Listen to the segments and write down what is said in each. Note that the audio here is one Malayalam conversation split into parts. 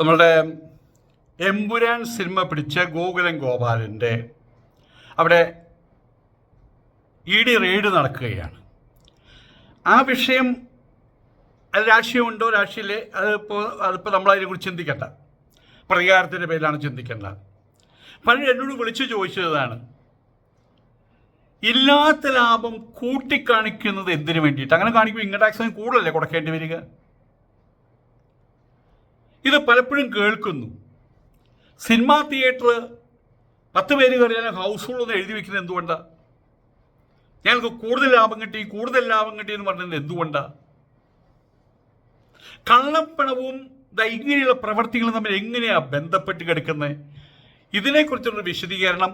നമ്മളുടെ എമ്പുരാൻ സിനിമ പിടിച്ച ഗോകുലൻ ഗോപാലന്റെ അവിടെ ഇ ഡി റെയ്ഡ് നടക്കുകയാണ്. ആ വിഷയം അത് രാഷ്ട്രീയമുണ്ടോ? രാഷ്ട്രീയമില്ലേ? അതിപ്പോൾ അതിപ്പോൾ നമ്മളതിനെക്കുറിച്ച് ചിന്തിക്കണ്ട. പ്രതികാരത്തിന്റെ പേരിലാണ് ചിന്തിക്കേണ്ടത് പഴയ എന്നോട് വിളിച്ചു ചോദിച്ചതാണ് ഇല്ലാത്ത ലാഭം കൂട്ടിക്കാണിക്കുന്നത് എന്തിനു വേണ്ടിയിട്ട്? അങ്ങനെ കാണിക്കുമ്പോൾ ഇൻകം ടാക്സ് കൂടുതലല്ലേ കൊടുക്കേണ്ടി വരിക? ഇത് പലപ്പോഴും കേൾക്കുന്നു. സിനിമാ തിയേറ്റർ പത്ത് പേര് കയറിയാലും ഹൗസ് ഫുൾ ഒന്ന് എഴുതി വെക്കുന്നത് എന്തുകൊണ്ടാണ് ഞങ്ങൾക്ക് കൂടുതൽ ലാഭം കിട്ടി കൂടുതൽ ലാഭം കിട്ടി എന്ന് പറഞ്ഞത് എന്തുകൊണ്ടാണ് കള്ളപ്പണവും ഇങ്ങനെയുള്ള പ്രവർത്തികളും തമ്മിൽ എങ്ങനെയാണ് ബന്ധപ്പെട്ട് കിടക്കുന്നത് ഇതിനെക്കുറിച്ചുള്ള വിശദീകരണം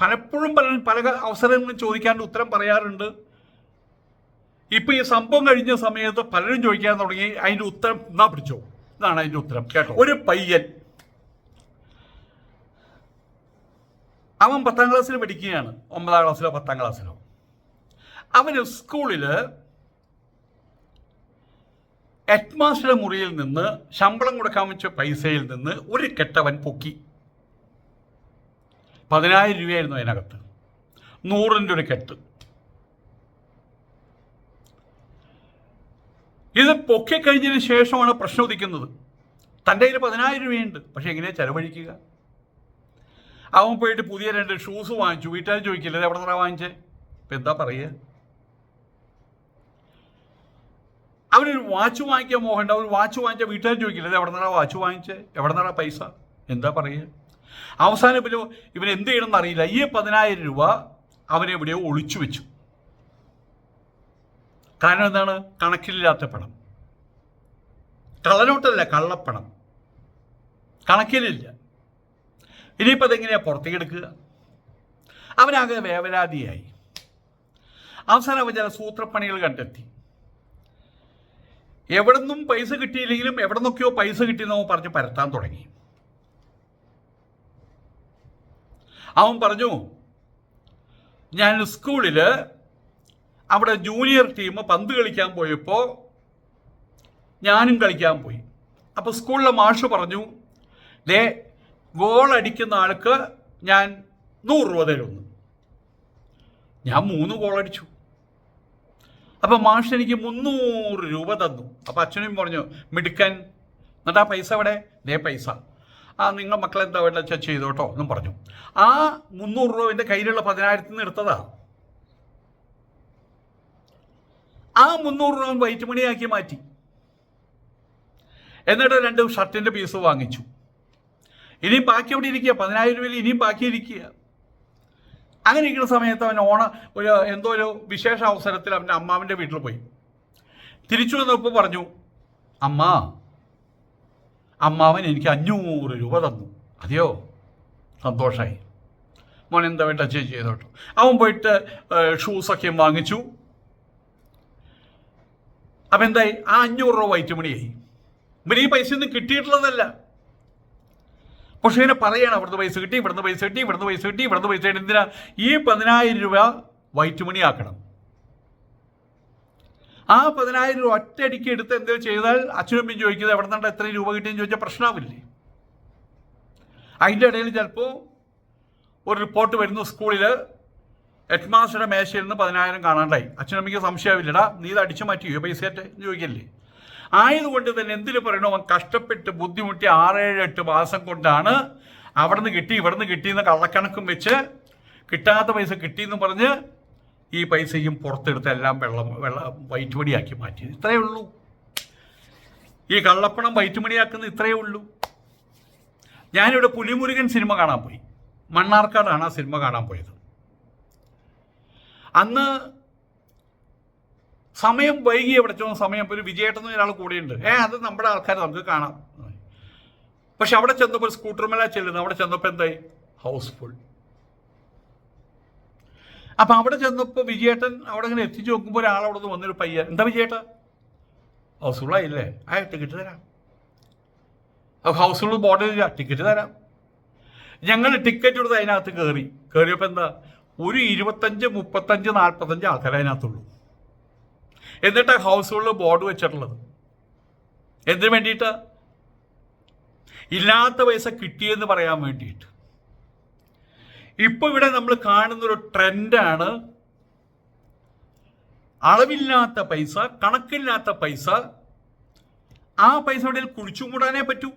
പലപ്പോഴും പല പല അവസരങ്ങളും ചോദിക്കാണ്ട് ഉത്തരം പറയാറുണ്ട്. ഇപ്പൊ ഈ സംഭവം കഴിഞ്ഞ സമയത്ത് പലരും ചോദിക്കാൻ തുടങ്ങി. അതിന്റെ ഉത്തരം എന്നാ പിടിച്ചോ? ഇതാണ് അതിന്റെ ഉത്തരം. കേട്ടോ? ഒരു പയ്യൻ അവൻ പത്താം ക്ലാസ്സിൽ പഠിക്കുകയാണ്. ഒമ്പതാം ക്ലാസ്സിലോ പത്താം ക്ലാസ്സിലോ. അവന് സ്കൂളിൽ ഹെഡ്മാസ്റ്ററുടെ മുറിയിൽ നിന്ന് ശമ്പളം കൊടുക്കാൻ വെച്ച പൈസയിൽ നിന്ന് ഒരു കെട്ടവൻ പൊക്കി. പതിനായിരം രൂപയായിരുന്നു അതിനകത്ത്. നൂറിന്റെ ഒരു കെട്ട്. ഇത് പൊക്കിക്കഴിഞ്ഞതിന് ശേഷമാണ് പ്രശ്നം ഉദിക്കുന്നത്. തന്റെ കയ്യിൽ പതിനായിരം രൂപയുണ്ട്. പക്ഷെ എങ്ങനെയാ ചെലവഴിക്കുക? അവൻ പോയിട്ട് പുതിയ രണ്ട് ഷൂസ് വാങ്ങിച്ചു. വീട്ടുകാർ ചോദിക്കില്ല ഇത് എവിടെ നിറ വാങ്ങിച്ചേ? ഇപ്പം എന്താ പറയുക? അവനൊരു വാച്ച് വാങ്ങിക്കാൻ മോഹന്റെ അവൻ വാച്ച് വാങ്ങിച്ച വീട്ടുകാർ ചോദിക്കില്ല ഇത് എവിടെ നിറ വാച്ച് വാങ്ങിച്ചേ? എവിടെ നിറ പൈസ? എന്താ പറയുക? അവസാനം പിന്നെ ഇവൻ എന്ത് ചെയ്യണമെന്ന് അറിയില്ല. ഈ പതിനായിരം രൂപ അവനെവിടെയോ ഒളിച്ചു വെച്ചു. കാരണം എന്താണ്? കണക്കിലില്ലാത്ത പണം. കള്ളനോട്ടല്ല കള്ളപ്പണം. കണക്കിലില്ല. ഇനിയിപ്പോൾ അതെങ്ങനെയാണ് പുറത്തേക്ക് എടുക്കുക അവനാകെ വേവലാതിയായി. അവസാനം അവൻ ചില സൂത്രപ്പണികൾ കണ്ടെത്തി. എവിടുന്നും പൈസ കിട്ടിയില്ലെങ്കിലും എവിടെ നിന്നൊക്കെയോ പൈസ കിട്ടിയെന്നോ പറഞ്ഞ് പരത്താൻ തുടങ്ങി. അവൻ പറഞ്ഞു ഞാൻ സ്കൂളിൽ അവിടെ ജൂനിയർ ടീം പന്ത് കളിക്കാൻ പോയപ്പോൾ ഞാനും കളിക്കാൻ പോയി. അപ്പോൾ സ്കൂളിലെ മാഷ് പറഞ്ഞു ദേ ഗോൾ അടിക്കുന്ന ആൾക്ക് ഞാൻ നൂറ് രൂപ തരുമെന്ന്. ഞാൻ മൂന്ന് ഗോൾ അടിച്ചു. അപ്പം മാഷ് എനിക്ക് മുന്നൂറ് രൂപ തന്നു. അപ്പം അച്ഛനും പറഞ്ഞു മിടുക്കൻ എന്നിട്ട് ആ പൈസ എവിടെ? ദേ പൈസ. ആ നിങ്ങൾ മക്കളെന്താ വേണ്ട ചെയ്തോട്ടോ എന്നും പറഞ്ഞു. ആ മുന്നൂറ് രൂപ എന്റെ കയ്യിലുള്ള പതിനായിരത്തിൽ നിന്ന് എടുത്തതാ. ആ മുന്നൂറ് രൂപ വൈറ്റ് മണിയാക്കി മാറ്റി. എന്നിട്ട് രണ്ട് ഷർട്ടിന്റെ പീസ് വാങ്ങിച്ചു. ഇനിയും ബാക്കി അവിടെ ഇരിക്കുക? പതിനായിരം രൂപയിൽ ഇനിയും ബാക്കി ഇരിക്കുക. അങ്ങനെ ഇരിക്കുന്ന സമയത്ത് അവൻ ഓണ ഒരു എന്തോ ഒരു വിശേഷ അവസരത്തിൽ അവന്റെ അമ്മാവിന്റെ വീട്ടിൽ പോയി. തിരിച്ചു വന്നപ്പോൾ പറഞ്ഞു അമ്മ അമ്മാവൻ എനിക്ക് അഞ്ഞൂറ് രൂപ തന്നു. അതെയോ? സന്തോഷമായി മോൻ എന്താ വേണ്ട ചേച്ചി ചെയ്തോട്ടോ അവൻ പോയിട്ട് ഷൂസൊക്കെ വാങ്ങിച്ചു. അപ്പം എന്തായി? ആ അഞ്ഞൂറ് രൂപ വൈറ്റ് മണിയായി ഇവന് ഈ പൈസ ഒന്നും കിട്ടിയിട്ടുള്ളതല്ല. പക്ഷെ ഇങ്ങനെ പറയണം അവിടുന്ന് പൈസ കിട്ടി ഇവിടുന്ന് പൈസ കിട്ടി ഇവിടുന്ന് പൈസ കിട്ടി ഇവിടുന്ന് പൈസ കിട്ടി. എന്തിനാ? ഈ പതിനായിരം രൂപ വൈറ്റ് മണി ആക്കണം. ആ പതിനായിരം രൂപ ഒറ്റയടിക്ക് എടുത്ത് എന്തോ ചെയ്താൽ അച്ഛനും അമ്മയും ചോദിക്കുന്നത് എവിടെ നിന്നാണ് എത്ര രൂപ കിട്ടിയെന്ന് ചോദിച്ചാൽ പ്രശ്നമാവില്ലേ അതിന്റെ ഇടയിൽ ചിലപ്പോൾ ഒരു റിപ്പോർട്ട് വരുന്നു സ്കൂളിൽ ഹെഡ് മാസ്റ്ററുടെ മേശയിൽ നിന്ന് പതിനായിരം കാണാണ്ടായി. അച്ഛനമ്മയ്ക്ക് സംശയമില്ലടാ. നീ ഇത് അടിച്ചു മാറ്റിയോ? പൈസ ചോദിക്കല്ലേ. ആയതുകൊണ്ട് തന്നെ എന്തിനു പറയണോ? അവൻ കഷ്ടപ്പെട്ട് ബുദ്ധിമുട്ടി ആറേഴ് എട്ട് മാസം കൊണ്ടാണ് അവിടുന്ന് കിട്ടി ഇവിടുന്ന് കിട്ടിയെന്ന് കള്ളക്കണക്കും വെച്ച് കിട്ടാത്ത പൈസ കിട്ടിയെന്ന് പറഞ്ഞ് ഈ പൈസയും പുറത്തെടുത്ത് എല്ലാം വെള്ളം വെള്ളം വൈറ്റ് മണിയാക്കി മാറ്റി. ഇത്രയേ ഉള്ളൂ. ഈ കള്ളപ്പണം വൈറ്റ് മണിയാക്കുന്ന ഇത്രയേ ഉള്ളൂ. ഞാനിവിടെ പുലിമുരുകൻ സിനിമ കാണാൻ പോയി. മണ്ണാർക്കാടാണ് ആ സിനിമ കാണാൻ പോയത്. അന്ന് സമയം വൈകി എവിടെ ചെന്ന? സമയം ഒരു വിജയേട്ടൻ ഒരാൾ കൂടെയുണ്ട്. ഏ അത് നമ്മുടെ ആൾക്കാർ നമുക്ക് കാണാം. പക്ഷെ അവിടെ ചെന്നപ്പോൾ സ്കൂട്ടർ മേല ചെല്ലുന്നു അവിടെ ചെന്നപ്പോൾ എന്തായി? ഹൗസ്ഫുൾ അപ്പൊ അവിടെ ചെന്നപ്പോൾ വിജയേട്ടൻ അവിടെ ഇങ്ങനെ എത്തിച്ചു നോക്കുമ്പോൾ ഒരാൾ അവിടെ നിന്ന് വന്നൊരു പയ്യൻ. എന്താ വിജയേട്ട? ഹൗസ്ഫുള്ളായില്ലേ ആ ടിക്കറ്റ് തരാം. ഹൗസ്ഫുൾ ബോർഡ് ഇല്ല. ടിക്കറ്റ് തരാം. ഞങ്ങൾ ടിക്കറ്റ് കൊടുത്ത് അതിനകത്ത് കയറി കയറിയപ്പോൾ എന്താ? ഒരു ഇരുപത്തഞ്ച് മുപ്പത്തഞ്ച് നാൽപ്പത്തഞ്ച് ആൾക്കാരെ അതിനകത്തുള്ളൂ. എന്നിട്ട് ഹൗസ് ഹോൾഡ് ബോർഡ് വെച്ചിട്ടുള്ളത്. എന്തിനു വേണ്ടിയിട്ട്? ഇല്ലാത്ത പൈസ കിട്ടിയെന്ന് പറയാൻ വേണ്ടിയിട്ട്. ഇപ്പൊ ഇവിടെ നമ്മൾ കാണുന്നൊരു ട്രെൻഡാണ് അളവില്ലാത്ത പൈസ കണക്കില്ലാത്ത പൈസ. ആ പൈസ ഇവിടെ കുഴിച്ചു മൂടാനേ പറ്റൂ.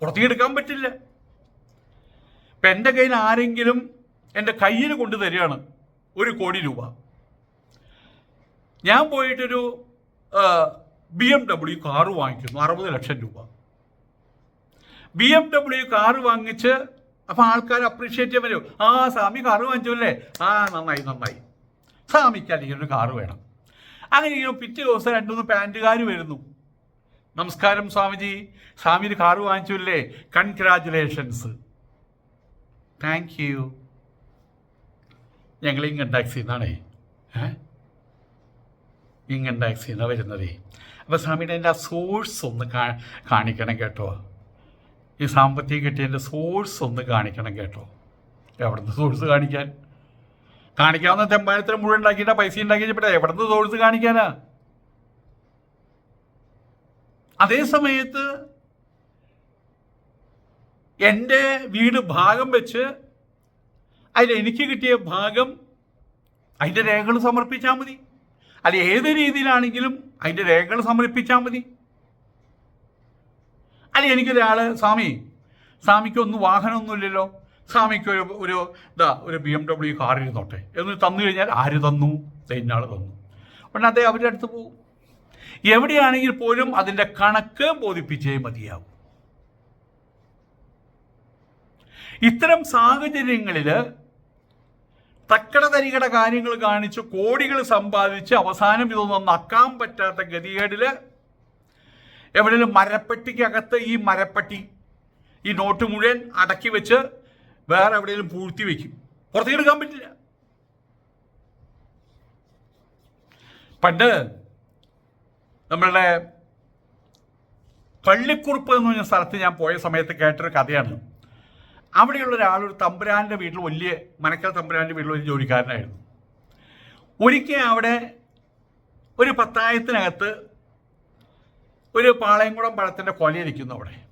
പുറത്തേക്ക് എടുക്കാൻ പറ്റില്ല. ഇപ്പം എന്റെ കയ്യിൽ ആരെങ്കിലും എന്റെ കയ്യിൽ കൊണ്ടു തരികയാണ് ഒരു കോടി രൂപ. ഞാൻ പോയിട്ടൊരു ബി എം ഡബ്ല്യു കാറ് വാങ്ങിക്കുന്നു അറുപത് ലക്ഷം രൂപ. ബി എം ഡബ്ല്യു കാറ് വാങ്ങിച്ച് അപ്പം ആൾക്കാർ അപ്രീഷിയേറ്റ് ചെയ്യാൻ പറ്റും ആ സ്വാമി കാറ് വാങ്ങിച്ചു അല്ലേ ആ നന്നായി നന്നായി. സ്വാമിക്ക് അല്ലെങ്കിൽ ഒരു കാറ് വേണം. അങ്ങനെ ഇങ്ങനെ പിറ്റേ ദിവസം രണ്ടുമൂന്ന് പാന്റുകാർ വരുന്നു. നമസ്കാരം സ്വാമിജി. സ്വാമി കാറ് വാങ്ങിച്ചില്ലേ കൺഗ്രാറ്റുലേഷൻസ് താങ്ക് യു ഞങ്ങൾ ഇൻകം ടാക്സിൽ നിന്നാണേ ഏ? ഇൻകം ടാക്സിൽ നിന്നാണ് വരുന്നതേ. അപ്പോൾ സ്വാമിയുടെ എന്റെ ആ സോഴ്സ് ഒന്ന് കാണിക്കണം കേട്ടോ. ഈ സാമ്പത്തികം കിട്ടിയതിന്റെ സോഴ്സ് ഒന്ന് കാണിക്കണം കേട്ടോ. എവിടുന്ന് സോഴ്സ് കാണിക്കാൻ? കാണിക്കാവുന്ന തെമ്പാനത്തിന് മുഴുവൻ ഉണ്ടാക്കിയിട്ട് പൈസ ഉണ്ടാക്കി ഉണ്ടാക്കിയിട്ട് എവിടുന്ന് സോഴ്സ് കാണിക്കാനാ? അതേ സമയത്ത് എന്റെ വീട് ഭാഗം വെച്ച് അതിൽ എനിക്ക് കിട്ടിയ ഭാഗം അതിന്റെ രേഖകൾ സമർപ്പിച്ചാൽ മതി. അത് ഏത് രീതിയിലാണെങ്കിലും അതിന്റെ രേഖകൾ സമർപ്പിച്ചാൽ മതി. അല്ല എനിക്കൊരാൾ സ്വാമി സ്വാമിക്കൊന്നും വാഹനമൊന്നുമില്ലല്ലോ. സ്വാമിക്ക് ഒരു ഒരു ഇതാ ഒരു ബി എം ഡബ്ല്യു കാർ ഇരുന്നോട്ടെ. എന്ന് തന്നു കഴിഞ്ഞാൽ ആര് തന്നു? ദേ ഇന്നാൾ തന്നു. ഉടനെ അദ്ദേഹം അവരുടെ അടുത്ത് പോകും എവിടെയാണെങ്കിൽ പോലും അതിന്റെ കണക്ക് ബോധിപ്പിച്ചേ മതിയാവും. ഇത്തരം സാഹചര്യങ്ങളിൽ തക്കട തരികട കാര്യങ്ങൾ കാണിച്ച് കോടികൾ സമ്പാദിച്ച് അവസാനം ഇതൊന്നും നക്കാൻ പറ്റാത്ത ഗതികേടിൽ എവിടെയും മരപ്പെട്ടിക്കകത്ത് ഈ മരപ്പെട്ടി ഈ നോട്ട് മുഴുവൻ അടക്കി വെച്ച് വേറെ എവിടെയെങ്കിലും പൂഴ്ത്തി വെക്കും. പുറത്തേക്ക് എടുക്കാൻ പറ്റില്ല. പണ്ട് നമ്മളുടെ പള്ളിക്കുറുപ്പ് എന്ന് പറഞ്ഞ സ്ഥലത്ത് ഞാൻ പോയ സമയത്ത് കേട്ടൊരു കഥയാണ്. അവിടെയുള്ള ഒരാൾ ഒരു തമ്പുരാന്റെ വീട്ടിൽ വലിയ മനക്കൽ തമ്പുരാന്റെ വീട്ടിൽ ഒരു ജോലിക്കാരനായിരുന്നു. ഒരിക്കൽ അവിടെ ഒരു പത്തായത്തിനകത്ത് ഒരു പാളയംകുളം പഴത്തിന്റെ കൊലയിരിക്കുന്നു അവിടെ.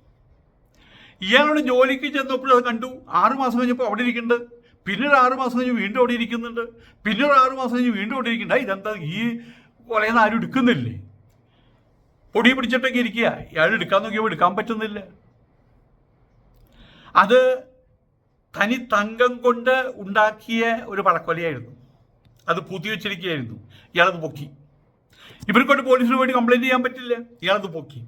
ഇയാളോട് ജോലിക്ക് ചെന്നപ്പോൾ അത് കണ്ടു. ആറുമാസം കഴിഞ്ഞപ്പോൾ അവിടെ ഇരിക്കുന്നുണ്ട്. പിന്നെ ഒരു ആറ് മാസം കഴിഞ്ഞ് വീണ്ടും അവിടെ ഇരിക്കുന്നുണ്ട്. പിന്നെ ഒരു ആറ് മാസം കഴിഞ്ഞ് വീണ്ടും അവിടെ ഇരിക്കുന്നുണ്ട്. "ആ, ഇതെന്താ ഈ കൊലയെന്ന് ആരും എടുക്കുന്നില്ലേ? പൊടി പിടിച്ചിട്ടൊക്കെ ഇരിക്കുക. ഇയാൾ എടുക്കാൻ നോക്കിയപ്പോൾ എടുക്കാൻ പറ്റുന്നില്ല. അത് തനി തങ്കം കൊണ്ട് ഉണ്ടാക്കിയ ഒരു പഴക്കൊലയായിരുന്നു അത് പൂത്തി വെച്ചിരിക്കുകയായിരുന്നു ഇയാളത് പൊക്കി. ഇവർക്കൊണ്ട് പോലീസിന് വേണ്ടി കംപ്ലൈന്റ് ചെയ്യാൻ പറ്റില്ല. ഇയാളത് പൊക്കി.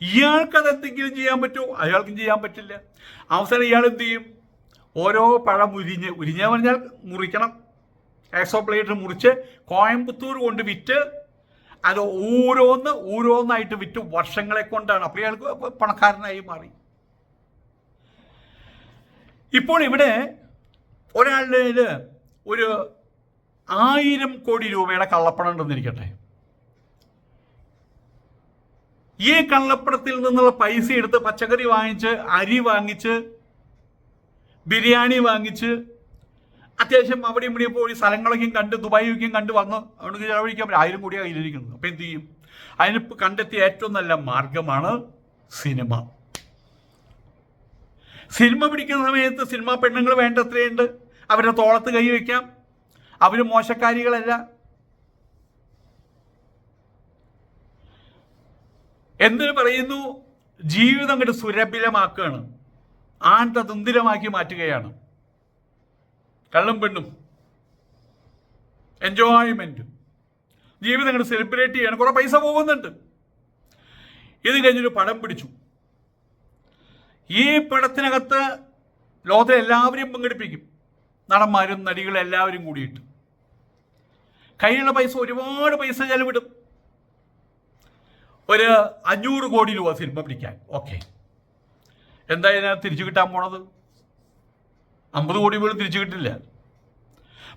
ഇയാൾക്കത് എന്തെങ്കിലും ചെയ്യാൻ പറ്റുമോ? അയാൾക്കും ചെയ്യാൻ പറ്റില്ല. അവസാനം ഇയാൾ എന്ത് ചെയ്യും? ഓരോ പഴം ഉരിഞ്ഞ് ഉരിഞ്ഞ പറഞ്ഞാൽ മുറിക്കണം. എക്സോ പ്ലേറ്റ് മുറിച്ച് കോയമ്പത്തൂർ കൊണ്ട് വിറ്റ് അത് ഓരോന്ന് ഓരോന്നായിട്ട് വിറ്റ് വർഷങ്ങളെ കൊണ്ടാണ്. അപ്പോൾ ഇയാൾക്ക് പണക്കാരനായി മാറി. ഇപ്പോൾ ഇവിടെ ഒരാളുടെ ഒരു ആയിരം കോടി രൂപയുടെ കള്ളപ്പണം ഉണ്ടെന്നിരിക്കട്ടെ. ഈ കള്ളപ്പണത്തിൽ നിന്നുള്ള പൈസ എടുത്ത് പച്ചക്കറി വാങ്ങിച്ച് അരി വാങ്ങിച്ച് ബിരിയാണി വാങ്ങിച്ച് അത്യാവശ്യം അവിടെ ഇവിടെയും പോയി സ്ഥലങ്ങളൊക്കെയും കണ്ട് ദുബായിക്കും കണ്ട് വന്ന് അവിടെ ചെലവഴിക്കാൻ പറ്റും. ആയിരം കോടിയാണ് കയ്യിലിരിക്കുന്നത്. അപ്പം എന്ത് ചെയ്യും? അതിന് കണ്ടെത്തിയ ഏറ്റവും നല്ല മാർഗമാണ് സിനിമ. സിനിമ പിടിക്കുന്ന സമയത്ത് സിനിമാ പെണ്ണുങ്ങൾ വേണ്ടത്രയുണ്ട്? അവരുടെ തോളത്ത് കൈ വയ്ക്കാം അവർ മോശക്കാരികളല്ല. എന്തിനു പറയുന്നു? ജീവിതം അങ്ങോട്ട് സുരഭിലമാക്കുകയാണ് ആണ്ട തുന്തിരമാക്കി മാറ്റുകയാണ്. കള്ളും പെണ്ണും. എൻജോയ്മെന്റും ജീവിതം അങ്ങോട്ട് സെലിബ്രേറ്റ് ചെയ്യണം. കുറേ പൈസ പോകുന്നുണ്ട്. ഇത് കഴിഞ്ഞൊരു പടം പിടിച്ചു. ഈ പടത്തിനകത്ത് ലോകത്തിൽ എല്ലാവരെയും പങ്കെടുപ്പിക്കും. നടന്മാരും നടികളും എല്ലാവരും കൂടിയിട്ട്. കയ്യിലുള്ള പൈസ ഒരുപാട് പൈസ ചെലവിടും. ഒരു അഞ്ഞൂറ് കോടി രൂപ സിനിമ പിടിക്കാൻ ഓക്കെ എന്തായാലും തിരിച്ചു കിട്ടാൻ പോണത്? അമ്പത് കോടി പോലും തിരിച്ചു കിട്ടില്ല.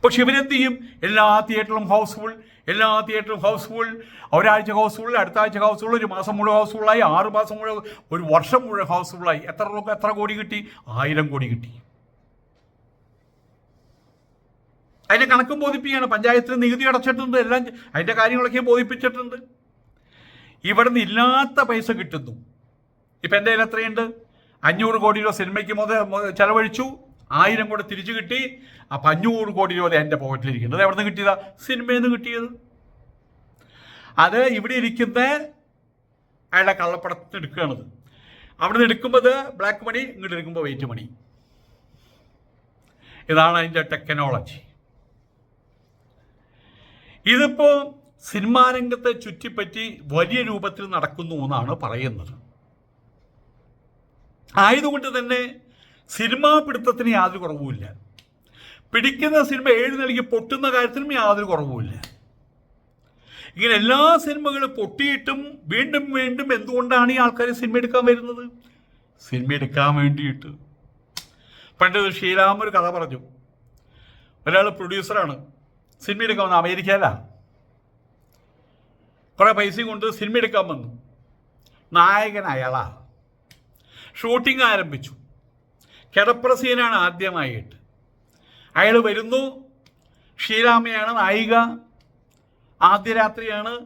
പക്ഷെ ഇവരെന്ത് ചെയ്യും എല്ലാ തിയേറ്ററും ഹൗസ്ഫുൾ എല്ലാ തിയേറ്ററും ഹൗസ്ഫുൾ ഒരാഴ്ച ഹൗസ്ഫുൾ അടുത്ത ആഴ്ച ഹൗസ്ഫുൾ ഒരു മാസം മുഴുവൻ ഹൗസ്ഫുള്ളായി ആറ് മാസം മുഴുവൻ ഒരു വർഷം മുഴുവൻ ഹൗസ്ഫുള്ളായി എത്ര രൂപ എത്ര കോടി കിട്ടി? ആയിരം കോടി കിട്ടി. അതിന്റെ കണക്കും ബോധിപ്പിക്കുകയാണ്. പഞ്ചായത്തിന് നികുതി അടച്ചിട്ടുണ്ട്. എല്ലാം അതിന്റെ കാര്യങ്ങളൊക്കെ ബോധിപ്പിച്ചിട്ടുണ്ട്. ഇവിടുന്ന് ഇല്ലാത്ത പൈസ കിട്ടുന്നു. ഇപ്പം എന്റെ കയ്യിൽ എത്രയുണ്ട്? അഞ്ഞൂറ് കോടി രൂപ സിനിമയ്ക്ക് മുതൽ ചെലവഴിച്ചു. ആയിരം കൂടെ തിരിച്ചു കിട്ടി. അപ്പം അഞ്ഞൂറ് കോടി രൂപ എന്റെ പോക്കറ്റിലിരിക്കുന്നത് എവിടെ നിന്ന് കിട്ടിയതാ? സിനിമയിൽ നിന്ന് കിട്ടിയത്. അത് ഇവിടെ ഇരിക്കുന്ന അയാളുടെ കള്ളപ്പടത്തിന് എടുക്കുകയാണത്. അവിടെ നിന്ന് എടുക്കുമ്പോൾ ബ്ലാക്ക് മണി ഇങ്ങോട്ട് എടുക്കുമ്പോൾ വെയിറ്റ് മണി ഇതാണ് അതിന്റെ ടെക്നോളജി ഇതിപ്പോൾ സിനിമാ രംഗത്തെ ചുറ്റിപ്പറ്റി വലിയ രൂപത്തിൽ നടക്കുന്നു എന്നാണ് പറയുന്നത്. ആയതുകൊണ്ട് തന്നെ സിനിമാ പിടുത്തത്തിന് യാതൊരു കുറവുമില്ല. പിടിക്കുന്ന സിനിമ ഏഴ് നിലയ്ക്ക് പൊട്ടുന്ന കാര്യത്തിലും യാതൊരു കുറവുമില്ല. ഇങ്ങനെ എല്ലാ സിനിമകളും പൊട്ടിയിട്ടും വീണ്ടും വീണ്ടും എന്തുകൊണ്ടാണ് ഈ ആൾക്കാർ സിനിമ എടുക്കാൻ വരുന്നത്? സിനിമ എടുക്കാൻ വേണ്ടിയിട്ട്. പണ്ട് ഷീലാമ ഒരു കഥ പറഞ്ഞു. ഒരാൾ പ്രൊഡ്യൂസറാണ്. സിനിമ എടുക്കാൻ വന്നു അമേരിക്കയിലാണ് കുറേ പൈസയും കൊണ്ട് സിനിമ എടുക്കാൻ വന്നു. നായകൻ അയാളാ ഷൂട്ടിംഗ് ആരംഭിച്ചു. കിടപ്പറ സീനാണ് ആദ്യമായിട്ട്. അയാൾ വരുന്നു. ശ്രീരാമയാണ് നായിക. ആദ്യ രാത്രിയാണ്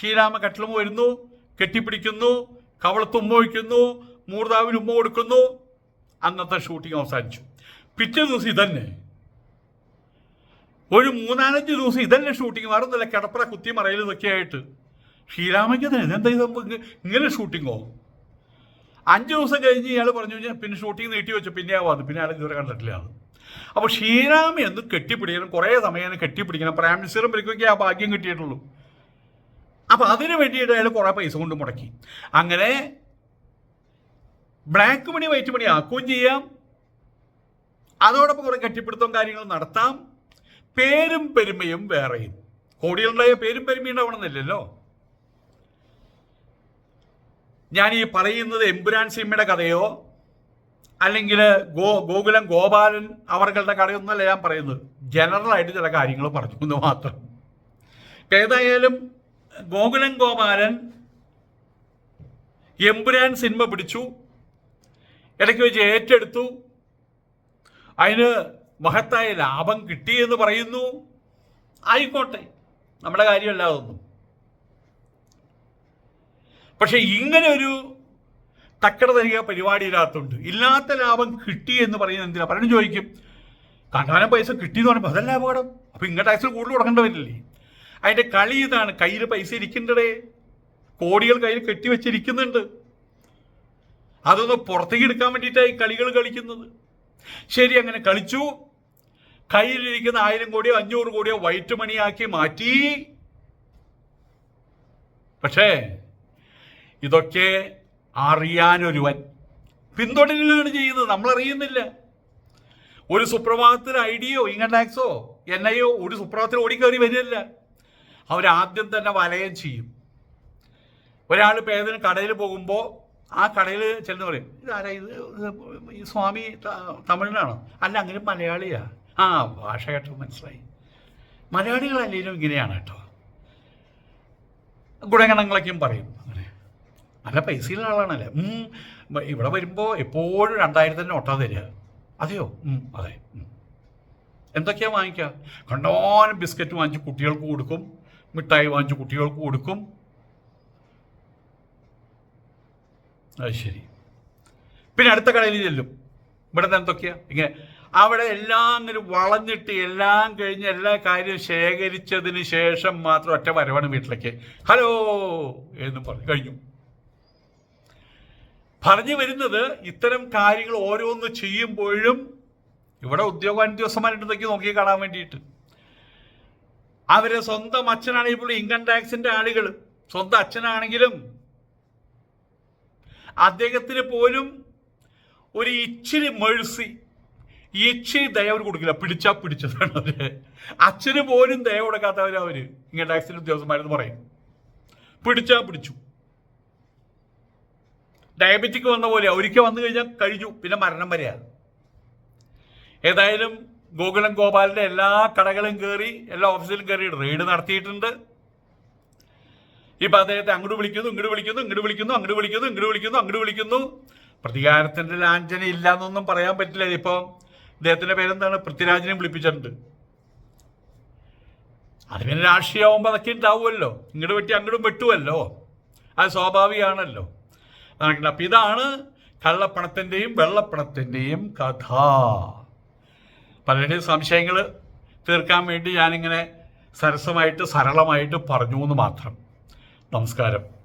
ശ്രീരാമ കട്ടിലും വരുന്നു. കെട്ടിപ്പിടിക്കുന്നു. കവളത്ത് ഉമ്മ വയ്ക്കുന്നു. മൂർദാവിന് ഉമ്മ കൊടുക്കുന്നു. അന്നത്തെ ഷൂട്ടിംഗ് അവസാനിച്ചു. പിറ്റേ ദിവസം ഇതന്നെ. ഒരു മൂന്നാലഞ്ച് ദിവസം ഇതന്നെ ഷൂട്ടിംഗ്. വേറൊന്നുമില്ല കിടപ്പറ കുത്തി മറയിൽ ഇതൊക്കെ ആയിട്ട് ശ്രീരാമയ്ക്ക് തന്നെ ഇതെന്താ ഇത്? ഇങ്ങനെ ഷൂട്ടിങ്ങോ? അഞ്ച് ദിവസം കഴിഞ്ഞ് ഇയാൾ പറഞ്ഞു കഴിഞ്ഞാൽ പിന്നെ ഷൂട്ടിംഗ് നീട്ടി വെച്ചു പിന്നെ ആവാന്ന് പിന്നെ അയാൾ ഇതുവരെ കണ്ടിട്ടില്ല അത്. അപ്പോൾ ശ്രീരാമി എന്ന് കെട്ടിപ്പിടിക്കണം കുറേ സമയം കെട്ടിപ്പിടിക്കണം. പ്രൈം മിനിസ്റ്ററും പരിക്കൊക്കെ ആ ഭാഗ്യം കിട്ടിയിട്ടുള്ളൂ. അപ്പോൾ അതിന് വേണ്ടിയിട്ട് അയാൾ കുറേ പൈസ കൊണ്ട് മുടക്കി. അങ്ങനെ ബ്ലാക്ക് മണി വൈറ്റ് മണി ആക്കുകയും ചെയ്യാം. അതോടൊപ്പം കുറേ കെട്ടിപ്പിടുത്തവും കാര്യങ്ങളും നടത്താം. പേരും പെരുമയും വേറെയും. കോടികളുണ്ടായ പേരും പെരുമയും ഉണ്ടാവണമെന്നില്ലല്ലോ. ഞാൻ ഈ പറയുന്നത് എമ്പുരാൻ സിനിമയുടെ കഥയോ അല്ലെങ്കിൽ ഗോ ഗോകുലം ഗോപാലൻ അവർകളുടെ കഥയൊന്നുമല്ല ഞാൻ പറയുന്നത്. ജനറലായിട്ട് ചില കാര്യങ്ങൾ പറഞ്ഞു എന്ന് മാത്രം. ഏതായാലും ഗോകുലം ഗോപാലൻ എമ്പുരാൻ സിനിമ പിടിച്ചു. ഇടയ്ക്ക് വെച്ച് ഏറ്റെടുത്തു. അതിന് മഹത്തായ ലാഭം കിട്ടി എന്ന് പറയുന്നു. ആയിക്കോട്ടെ. നമ്മുടെ കാര്യമല്ല അതൊന്നും. പക്ഷെ ഇങ്ങനെ ഒരു തക്കട തരിക പരിപാടിയില്ലാത്തുണ്ട് ഇല്ലാത്ത ലാഭം കിട്ടി എന്ന് പറയുന്നത് എന്തിനാ? പലരും ചോദിക്കും കണ്ടാനം പൈസ കിട്ടി എന്ന് പറയുമ്പോൾ അതല്ല അപകടം? അപ്പൊ ഇങ്ങനെ ടാക്സിൽ കൂടുതൽ കൊടുക്കേണ്ടി വരില്ലേ? അതിന്റെ കളി ഇതാണ്. കയ്യിൽ പൈസ ഇരിക്കണ്ടേ കോടികൾ കയ്യിൽ കെട്ടിവെച്ചിരിക്കുന്നുണ്ട്. അതൊന്ന് പുറത്തേക്ക് എടുക്കാൻ വേണ്ടിയിട്ടായി കളികൾ കളിക്കുന്നത്. ശരി അങ്ങനെ കളിച്ചു. കയ്യിലിരിക്കുന്ന ആയിരം കോടിയോ അഞ്ഞൂറ് കോടിയോ വൈറ്റ് മണിയാക്കി മാറ്റി. പക്ഷേ ഇതൊക്കെ അറിയാനൊരുവൻ. പിന്തുടരുകയാണ് ചെയ്യുന്നത്. നമ്മൾ അറിയുന്നില്ല ഒരു സുപ്രഭാതത്തിൽ ഐ ഡിയോ ഇൻകം ടാക്സോ എൻ ഐയോ ഒരു സുപ്രഭാതത്തിൽ ഓടിക്കയറി വരില്ല അവരാദ്യം തന്നെ വലയം ചെയ്യും. ഒരാൾ പേദന് കടയിൽ പോകുമ്പോൾ ആ കടയിൽ ചെന്ന് പറയും ഇതാരാ ഇത്? ഈ സ്വാമി തമിഴിനാണോ? അല്ല അങ്ങനെ മലയാളിയാ. ആ ഭാഷ കേട്ടോ മനസ്സിലായി. മലയാളികളല്ലെങ്കിലും ഇങ്ങനെയാണ് കേട്ടോ. ഗുണഗണങ്ങളൊക്കെയും പറയും. നല്ല പൈസയുള്ള ആളാണല്ലേ. ഇവിടെ വരുമ്പോൾ എപ്പോഴും രണ്ടായിരത്തിന്റെ ഒട്ടാ തരിക. അതെയോ? അതെ. എന്തൊക്കെയാണ് എന്തൊക്കെയാ വാങ്ങിക്കുക കണ്ടോനം ബിസ്ക്കറ്റ് വാങ്ങിച്ച് കുട്ടികൾക്ക് കൊടുക്കും. മിഠായി വാങ്ങിച്ച് കുട്ടികൾക്ക് കൊടുക്കും. അത് ശരി. പിന്നെ അടുത്ത കടയിൽ ചെല്ലും. ഇവിടെ എന്തൊക്കെയാ? ഇങ്ങനെ അവിടെ എല്ലാം അങ്ങനെ വളഞ്ഞിട്ട് എല്ലാം കഴിഞ്ഞ് എല്ലാ കാര്യവും ശേഖരിച്ചതിന് ശേഷം മാത്രം ഒറ്റ വരവാണ് വീട്ടിലേക്ക്. ഹലോ എന്നും പറഞ്ഞു. കഴിഞ്ഞു. പറഞ്ഞു വരുന്നത് ഇത്തരം കാര്യങ്ങൾ ഓരോന്ന് ചെയ്യുമ്പോഴും ഇവിടെ ഉദ്യോഗാനുദ്യോഗസ്ഥന്മാരുണ്ടെന്നൊക്കെ നോക്കി കാണാൻ വേണ്ടിയിട്ട്. അവരെ സ്വന്തം അച്ഛനാണെങ്കിൽ പോലും ഇൻകം ടാക്സിന്റെ ആളുകൾ. സ്വന്തം അച്ഛനാണെങ്കിലും അദ്ദേഹത്തിന് പോലും ഒരു ഇച്ചിരി മേഴ്സി ഇച്ചിരി ദയ അവർ കൊടുക്കില്ല. പിടിച്ചാ പിടിച്ചതാണ് അവർ. അച്ഛന് പോലും ദയ കൊടുക്കാത്തവരവര് ഇങ്ങനെ ടാക്സിന്റെ ഉദ്യോഗസ്ഥന്മാരെന്ന് പറയും. പിടിച്ചാ പിടിച്ചു. ഡയബറ്റിക് വന്ന പോലെ ഒരിക്കൽ വന്നു കഴിഞ്ഞാൽ കഴിഞ്ഞു. പിന്നെ മരണം വരെയാണ് ഏതായാലും ഗോകുലം ഗോപാലിന്റെ എല്ലാ കടകളും കയറി എല്ലാ ഓഫീസിലും കയറി റെയ്ഡ് നടത്തിയിട്ടുണ്ട്. ഇപ്പൊ അദ്ദേഹത്തെ അങ്ങോട്ട് വിളിക്കുന്നു ഇങ്ങോട്ട് വിളിക്കുന്നു ഇങ്ങോട്ട് വിളിക്കുന്നു അങ്ങോട്ട് വിളിക്കുന്നു ഇങ്ങോട്ട് വിളിക്കുന്നു അങ്ങോട്ട് വിളിക്കുന്നു. പ്രതികാരത്തിന്റെ ലാഞ്ചന ഇല്ല എന്നൊന്നും പറയാൻ പറ്റില്ല. ഇപ്പൊ അദ്ദേഹത്തിന്റെ പേരെന്താണ്? പൃഥ്വിരാജിനെ വിളിപ്പിച്ചിട്ടുണ്ട്. അത് പിന്നെ രാഷ്ട്രീയമാകുമ്പോൾ അതൊക്കെ ഉണ്ടാവുമല്ലോ. ഇങ്ങോട്ട് വെട്ടി അങ്ങോട്ടും വെട്ടുമല്ലോ. അത് സ്വാഭാവികമാണല്ലോ നടക്കുന്നത് അപ്പം ഇതാണ് കള്ളപ്പണത്തിന്റെയും വെള്ളപ്പണത്തിന്റെയും കഥ. പലരുടെയും സംശയങ്ങൾ തീർക്കാൻ വേണ്ടി ഞാനിങ്ങനെ സരസമായിട്ട് സരളമായിട്ട് പറഞ്ഞു എന്ന് മാത്രം. നമസ്കാരം.